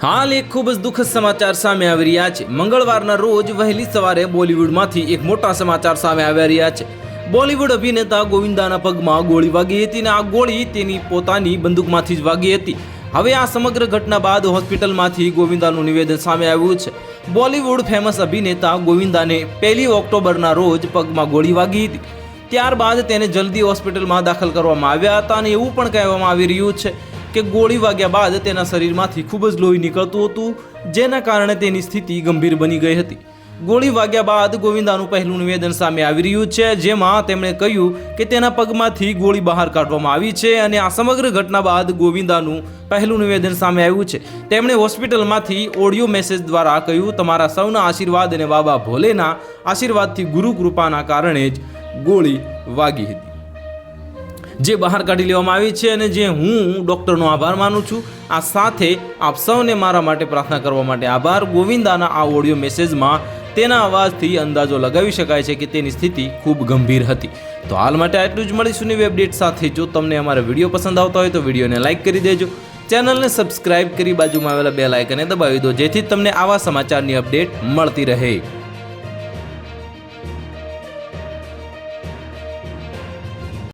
હાલ એક ખૂબ જ દુઃખદ સમાચાર સામે આવી રહ્યા છે. મંગળવારના રોજ વહેલી સવારે બોલિવૂડમાંથી એક મોટા સમાચાર સામે આવ્યા રહ્યા છે. બોલિવૂડ અભિનેતા ગોવિંદાના પગમાં ગોળી વાગી હતી અને આ ગોળી તેની પોતાની બંદૂકમાંથી જ વાગી હતી. હવે આ સમગ્ર ઘટના બાદ હોસ્પિટલમાંથી ગોવિંદાનું નિવેદન સામે આવ્યું છે. બોલિવૂડ ફેમસ અભિનેતા ગોવિંદાને પહેલી ઓક્ટોબરના રોજ પગમાં ગોળી વાગી હતી. ત્યારબાદ તેને જલ્દી હોસ્પિટલમાં દાખલ કરવામાં આવ્યા હતા અને એવું પણ કહેવામાં આવી રહ્યું છે કે ગોળી વાગ્યા બાદ તેના શરીરમાંથી ખૂબ જ લોહી નીકળતું હતું, જેના કારણે તેની સ્થિતિ ગંભીર બની ગઈ હતી. ગોળી વાગ્યા બાદ ગોવિંદાનું પહેલું નિવેદન સામે આવી રહ્યું છે, જેમાં તેમણે કહ્યું કે તેના પગમાંથી ગોળી બહાર કાઢવામાં આવી છે અને આ સમગ્ર ઘટના બાદ ગોવિંદાનું પહેલું નિવેદન સામે આવ્યું છે. તેમણે હોસ્પિટલમાંથી ઓડિયો મેસેજ દ્વારા કહ્યું, તમારા સૌના આશીર્વાદ અને બાબા ભોલેના આશીર્વાદથી ગુરુ કૃપાના કારણે જ ગોળી વાગી હતી. જે બહાર કાઢી લેવામાં આવી છે અને જે હું ડૉક્ટરનો આભાર માનું છું. આ સાથે આપ સૌને મારા માટે પ્રાર્થના કરવા માટે આભાર. ગોવિંદાના આ ઓડિયો મેસેજમાં તેના અવાજથી અંદાજો લગાવી શકાય છે કે તેની સ્થિતિ ખૂબ ગંભીર હતી. તો હાલ માટે આટલું જ. મળીશું નવી અપડેટ સાથે. જો તમને અમારા વીડિયો પસંદ આવતા હોય તો વિડીયોને લાઇક કરી દેજો. ચેનલને સબસ્ક્રાઇબ કરી બાજુમાં આવેલા બે લાઇકને દબાવી દો, જેથી તમને આવા સમાચારની અપડેટ મળતી રહે.